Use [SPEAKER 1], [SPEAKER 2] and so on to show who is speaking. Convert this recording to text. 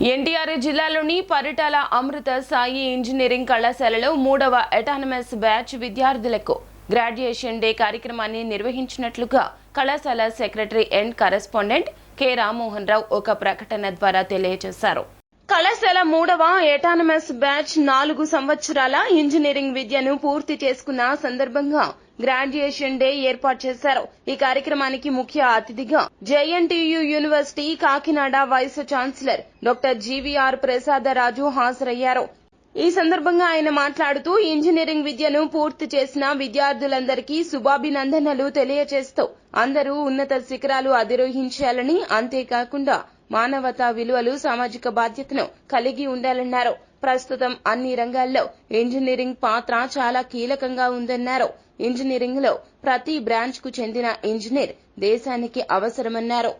[SPEAKER 1] ఎన్టీఆర్ జిల్లాలోని పరిటాల అమృత సాయి ఇంజనీరింగ్ కళాశాలలో మూడవ ఎటానమస్ బ్యాచ్ విద్యార్థులకు గ్రాడ్యుయేషన్ డే కార్యక్రమాన్ని నిర్వహించినట్లుగా కళాశాల secretary and correspondent K. Rammohan Rao ఒక ప్రకటన ద్వారా తెలియజేశారు. కళాశాల మూడవ ఎటానమస్ బ్యాచ్ నాలుగు సంవత్సరాల ఇంజనీరింగ్ విద్యను పూర్తి చేసుకున్న సందర్భంగా గ్రాడ్యుయేషన్ డే ఏర్పాటు చేశారు. ఈ కార్యక్రమానికి ముఖ్య అతిథిగా JNTU university Kakinada vice chancellor doctor GVR Prasadaraju హాజరయ్యారు. ఈ సందర్భంగా ఆయన మాట్లాడుతూ ఇంజనీరింగ్ విద్యను పూర్తి చేసిన విద్యార్థులందరికీ శుభాభినందనలు తెలియజేస్తూ అందరూ ఉన్నత శిఖరాలు అధిరోహించాలని అంతేకాకుండా మానవతా విలువలు సామాజిక బాధ్యతను కలిగి ఉండాలన్నారు. ప్రస్తుతం అన్ని రంగాల్లో ఇంజనీరింగ్ పాత్ర చాలా కీలకంగా ఉందన్నారు. ఇంజనీరింగ్లో ప్రతి బ్రాంచ్కు చెందిన ఇంజనీర్ దేశానికి అవసరమన్నారు.